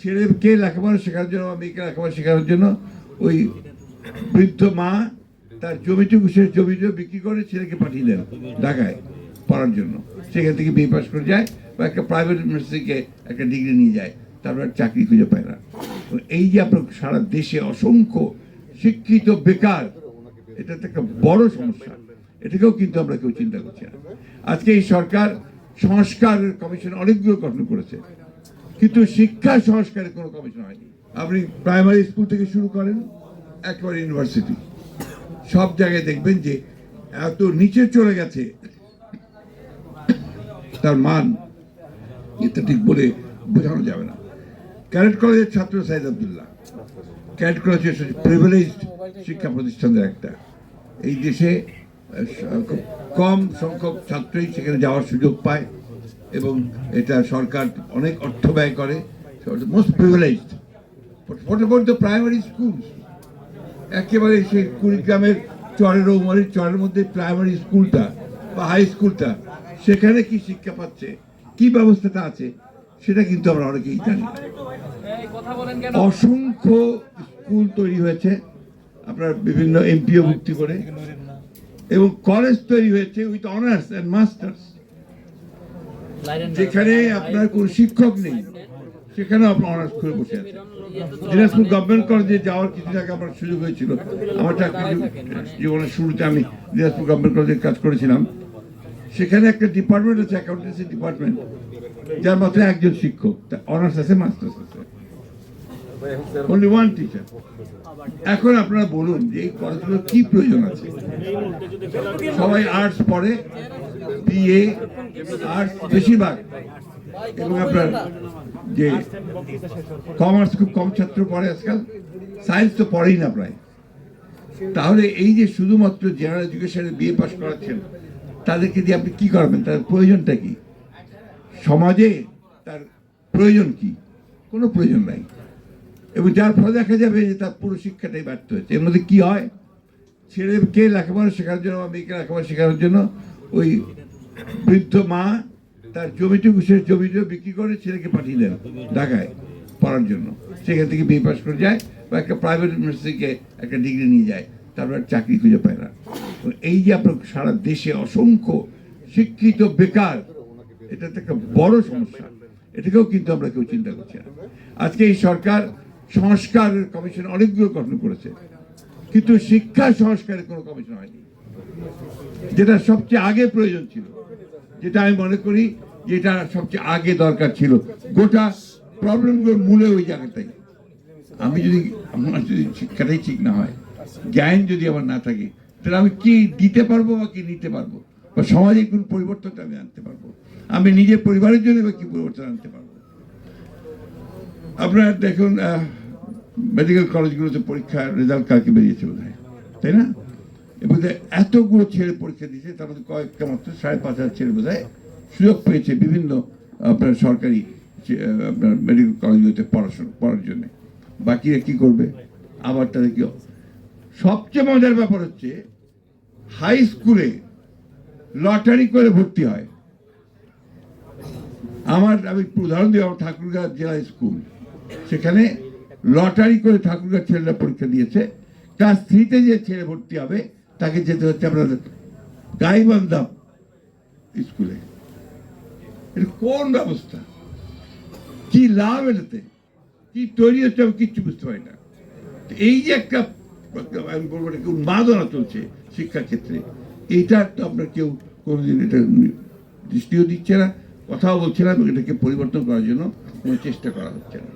ছেলেকে লেখাপড়া শেখানোর জন্য বা মেয়েকে লেখাপড়া শেখানোর জন্য ওই বৃদ্ধ মা তার জমিটুকু সে জমিটুকু বিক্রি করে ছেলেকে পাঠিয়ে দেন ঢাকায় পড়ার জন্য। সেখান থেকে বিয়ে পাস করে যায় বা একটা প্রাইভেট ইউনিভার্সিটিকে একটা ডিগ্রি নিয়ে যায়, তারপর চাকরি খুঁজে পায় না। তো এই যে আপনার সারা দেশে অসংখ্য শিক্ষিত বেকার এটা তো একটা বড় সমস্যা। এটাকেও কিন্তু আমরা কেউ চিন্তা করছি না। আজকে এই সরকার সংস্কার কমিশন অনেকগুলো গঠন করেছে। কিন্তু শিক্ষা সংস্কারের কোনো কমিশন হয়নি। আপনি প্রাইমারি স্কুল থেকে শুরু করেন, একবারে ইউনিভার্সিটি সব জায়গায় দেখবেন যে এত নিচে চলে গেছে। তার মান এটা ঠিক বলে বোঝানো যাবে না। ক্যারেট কলেজের ছাত্র সাইদ আবদুল্লাহ। ক্যারেট কলেজ হচ্ছে প্রিভিলেজড শিক্ষা প্রতিষ্ঠানের একটা। এই দেশে কম সংখ্যক ছাত্রই সেখানে যাওয়ার সুযোগ পায়। এবং এটা সরকার অনেক অর্থ ব্যয় করে মোস্ট প্রিভিলেজড প্রাইমারি স্কুল একেবারে সেই কুড়িগ্রামের চরের উমারির চরের মধ্যে প্রাইমারি স্কুলটা বা হাই স্কুলটা সেখানে কি শিক্ষা পাচ্ছে? কি ব্যবস্থাটা আছে? সেটা কিন্তু আমরা অনেকেই জানি। অসংখ্য স্কুল তৈরি হয়েছে, আপনার বিভিন্ন এমপিও ভুক্তি করে, এবং কলেজ তৈরি হয়েছে উইথ অনার্স অ্যান্ড মাস্টার্স যেখানে আপনার কোন শিক্ষক নেই সেখানে আপনার অনার্স করে বসে আছে দিনাজপুর গভর্নমেন্ট কলেজে যাওয়ার কিছু আগে আমার সুযোগ হয়েছিল। আমার চাকরি জীবনের শুরুতে আমি দিনাজপুর গভর্নমেন্ট কলেজে কাজ করেছিলাম। সেখানে একটা ডিপার্টমেন্ট আছে অ্যাকাউন্টেন্সি ডিপার্টমেন্ট যার মাত্র একজন শিক্ষক অনার্স আছে মাস্টার্স আছে। অনলি ওয়ান টিচার এখন আপনারা বলুন যে এই কলেজগুলোর কি প্রয়োজন আছে? সবাই আর্টস পড়ে বিএ আর্টস বেশিরভাগ। এবং আপনার যে কমার্স খুব কম ছাত্র পড়ে আজকাল সায়েন্স তো পড়েই না প্রায়। তাহলে এই যে শুধুমাত্র জেনারেল এডুকেশনে বিএ পাস করাচ্ছেন, তাদেরকে দিয়ে আপনি কি করবেন? তার প্রয়োজনটা কি? সমাজে তার প্রয়োজন কি? কোনো প্রয়োজন নাই। এবং যার ফলে দেখা যাবে যে তার পুরো শিক্ষাটাই ব্যর্থ হয়েছে এর মধ্যে কি হয়? ছেলেকে লেখাপড়া শেখানোর জন্য বা মেয়েকে লেখাপড়া শেখানোর জন্য ওই বৃদ্ধ মা তার জমিটুকু, সে জমিটুকু বিক্রি করে ছেলেকে পাঠিয়ে দেন ঢাকায় পড়ার জন্য। সেখান থেকে বিয়ে পাস করে যায় বা একটা প্রাইভেট ইউনিভার্সিটিকে একটা ডিগ্রি নিয়ে যায়, তারপর চাকরি খুঁজে পায় না। এই যে আপনার সারা দেশে অসংখ্য শিক্ষিত বেকার, এটা তো একটা বড় সমস্যা। এটাকেও কিন্তু আমরা কেউ চিন্তা করছি না। আজকে এই সরকার সংস্কার কমিশন অনেকগুলো গঠন করেছে, কিন্তু শিক্ষা সংস্কারের কোনো কমিশন হয়নি। যেটা সবচেয়ে আগে প্রয়োজন ছিল। যেটা আমি মনে করি যেটা সবচেয়ে আগে দরকার ছিল। গোটা প্রবলেমগুলোর মূলে ওই জায়গাটাই। আমি যদি, আমার যদি শিক্ষাটাই ঠিক না হয়, জ্ঞান যদি আমার না থাকে, তাহলে আমি কি দিতে পারব বা কি নিতে পারব? বা সমাজে কোন পরিবর্তনটা আমি আনতে পারব? আমি নিজের পরিবারের জন্য বা কি পরিবর্তন আনতে পারব? আপনার দেখুন মেডিকেল কলেজগুলোতে পরীক্ষার রেজাল্ট কালকে বেরিয়েছে বোধ হয় তাই না? এবং এতগুলো ছেলে পরীক্ষা দিয়েছে, তার মধ্যে কয়েকটা মাত্র সাড়ে পাঁচ হাজার ছেলে বোধ সুযোগ পেয়েছে বিভিন্ন, আপনার সরকারি আপনার মেডিকেল কলেজগুলোতে পড়াশোনা, পড়ার জন্য। বাকিরা কি করবে? আবার তাদেরকে সবচেয়ে মজার ব্যাপার হচ্ছে হাই স্কুলে লটারি করে ভর্তি হয়। আমার, আমি উদাহরণ দিই, আমার ঠাকুরগাঁ জেলা স্কুল। সেখানে লটারি করে ঠাকুরগাঁ ছেলেরা পরীক্ষা দিয়েছে। ক্লাস থ্রিতে যে ছেলে ভর্তি হবে তাকে যেতে হচ্ছে আপনাদের গাইবান্ধা স্কুলে। এটা কোন ব্যবস্থা? কি লাভ এটাতে? কি তৈরি হচ্ছে আমি কিচ্ছু বুঝতে পারি না। এই যে একটা, আমি বলব এটাকে উন্মাদনা চলছে শিক্ষাক্ষেত্রে এইটা তো আপনার কেউ কোনোদিন এটা দৃষ্টিও দিচ্ছে না, কথাও বলছে না এটাকে পরিবর্তন করার জন্য কোনো চেষ্টা করা হচ্ছে না।